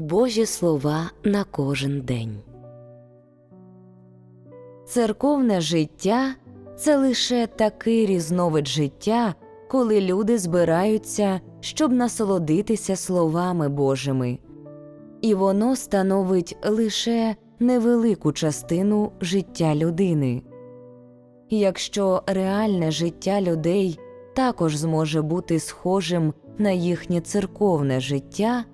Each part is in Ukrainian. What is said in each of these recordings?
Божі слова на кожен день. Церковне життя це лише такий різновид життя, коли люди збираються, щоб насолодитися словами Божими, і воно становить лише невелику частину життя людини. Якщо реальне життя людей також зможе бути схожим на їхнє церковне життя,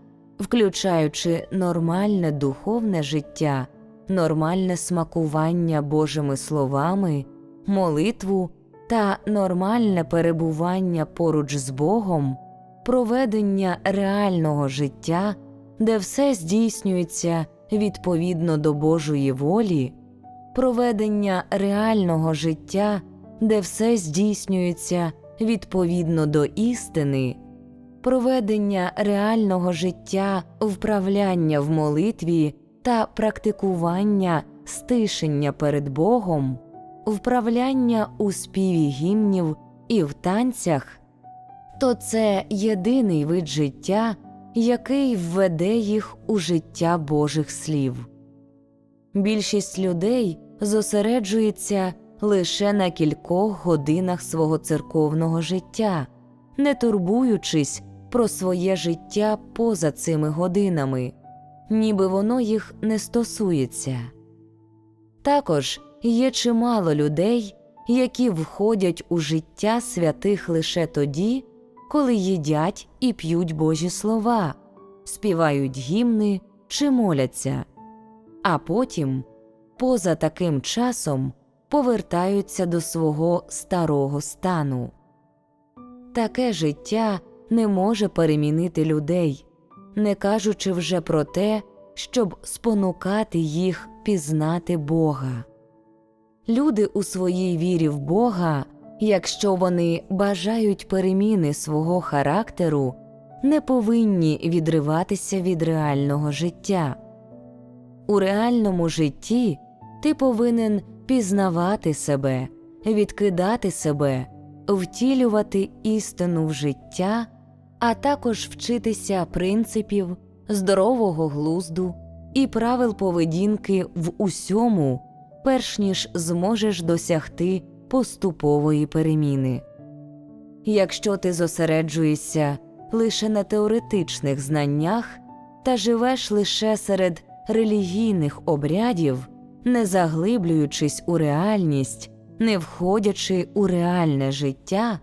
включаючи нормальне духовне життя, нормальне смакування Божими словами, молитву та нормальне перебування поруч з Богом, проведення реального життя, де все здійснюється відповідно до Божої волі, проведення реального життя, де все здійснюється відповідно до істини, проведення реального життя, вправляння в молитві та практикування стишення перед Богом, вправляння у співі гімнів і в танцях, то це єдиний вид життя, який введе їх у життя Божих слів. Більшість людей зосереджується лише на кількох годинах свого церковного життя, не турбуючись про своє життя поза цими годинами, ніби воно їх не стосується. Також є чимало людей, які входять у життя святих лише тоді, коли їдять і п'ють Божі слова, співають гімни чи моляться, а потім, поза таким часом, повертаються до свого старого стану. Таке життя не може перемінити людей, не кажучи вже про те, щоб спонукати їх пізнати Бога. Люди у своїй вірі в Бога, якщо вони бажають переміни свого характеру, не повинні відриватися від реального життя. У реальному житті ти повинен пізнавати себе, відкидати себе, втілювати істину в життя, а також вчитися принципів, здорового глузду і правил поведінки в усьому, перш ніж зможеш досягти поступової переміни. Якщо ти зосереджуєшся лише на теоретичних знаннях та живеш лише серед релігійних обрядів, не заглиблюючись у реальність, не входячи у реальне життя,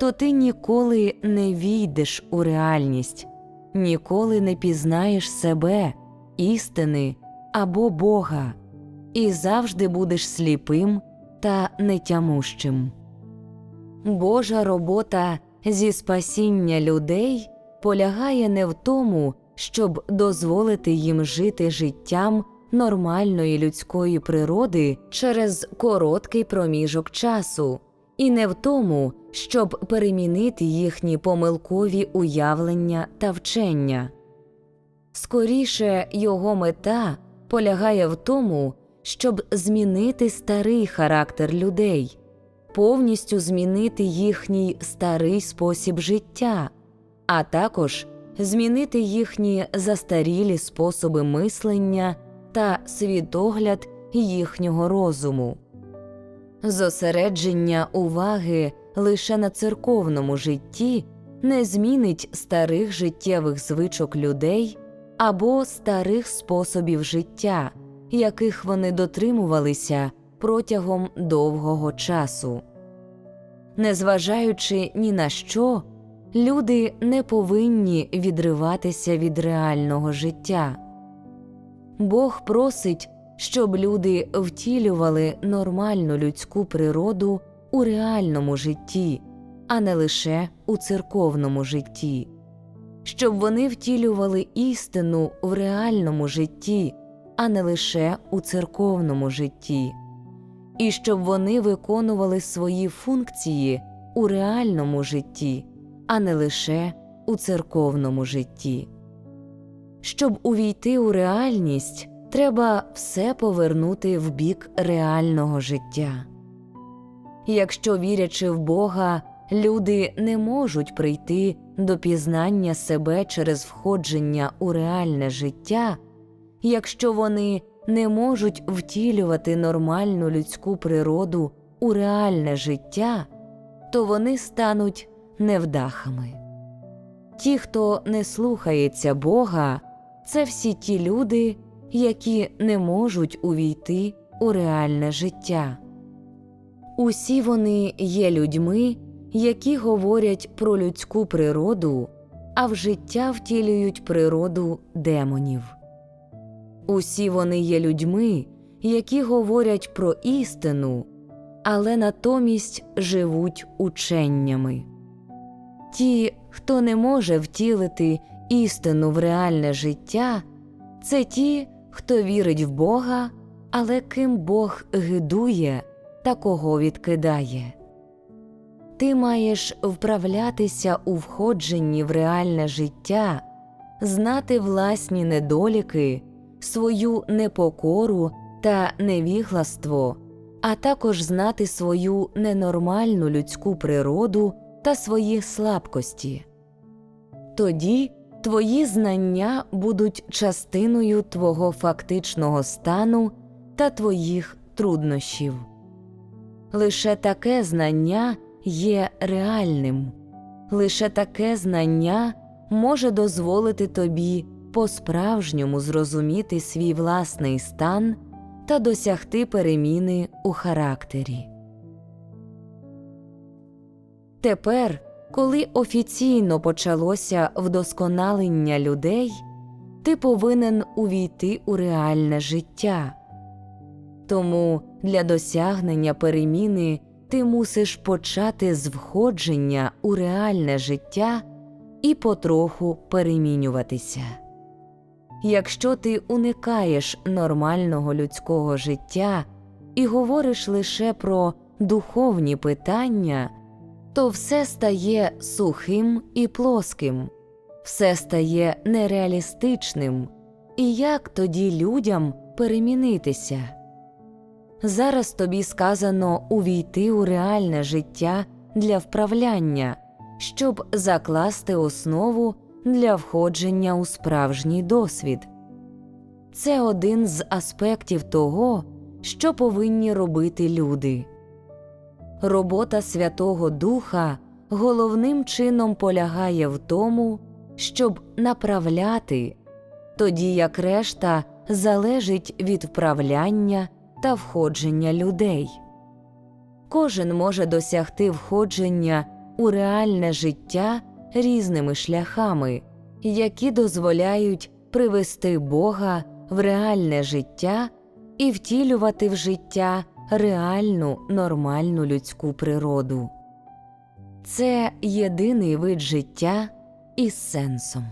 то ти ніколи не війдеш у реальність, ніколи не пізнаєш себе, істини або Бога, і завжди будеш сліпим та нетямущим. Божа робота зі спасіння людей полягає не в тому, щоб дозволити їм жити життям нормальної людської природи через короткий проміжок часу, і не в тому, щоб перемінити їхні помилкові уявлення та вчення. Скоріше його мета полягає в тому, щоб змінити старий характер людей, повністю змінити їхній старий спосіб життя, а також змінити їхні застарілі способи мислення та світогляд їхнього розуму. Зосередження уваги лише на церковному житті не змінить старих життєвих звичок людей або старих способів життя, яких вони дотримувалися протягом довгого часу. Незважаючи ні на що, люди не повинні відриватися від реального життя. Бог просить, щоб люди втілювали нормальну людську природу у реальному житті, а не лише у церковному житті, щоб вони втілювали істину в реальному житті, а не лише у церковному житті, і щоб вони виконували свої функції у реальному житті, а не лише у церковному житті. Щоб увійти у реальність, треба все повернути в бік реального життя. Якщо вірячи в Бога, люди не можуть прийти до пізнання себе через входження у реальне життя, якщо вони не можуть втілювати нормальну людську природу у реальне життя, то вони стануть невдахами. Ті, хто не слухається Бога, це всі ті люди, які не можуть увійти у реальне життя. Усі вони є людьми, які говорять про людську природу, а в життя втілюють природу демонів. Усі вони є людьми, які говорять про істину, але натомість живуть ученнями. Ті, хто не може втілити істину в реальне життя, це ті, хто вірить в Бога, але ким Бог гидує та кого відкидає. Ти маєш вправлятися у входженні в реальне життя, знати власні недоліки, свою непокору та невігластво, а також знати свою ненормальну людську природу та свої слабкості. Тоді твої знання будуть частиною твого фактичного стану та твоїх труднощів. Лише таке знання є реальним, лише таке знання може дозволити тобі по-справжньому зрозуміти свій власний стан та досягти переміни у характері. Тепер, коли офіційно почалося вдосконалення людей, ти повинен увійти у реальне життя. Тому для досягнення переміни ти мусиш почати з входження у реальне життя і потроху перемінюватися. Якщо ти уникаєш нормального людського життя і говориш лише про духовні питання, то все стає сухим і плоским, все стає нереалістичним, і як тоді людям перемінитися? Зараз тобі сказано увійти у реальне життя для вправляння, щоб закласти основу для входження у справжній досвід. Це один з аспектів того, що повинні робити люди. Робота Святого Духа головним чином полягає в тому, щоб направляти, тоді як решта залежить від вправляння та входження людей. Кожен може досягти входження у реальне життя різними шляхами, які дозволяють привести Бога в реальне життя і втілювати в життя реальну нормальну людську природу. Це єдиний вид життя із сенсом.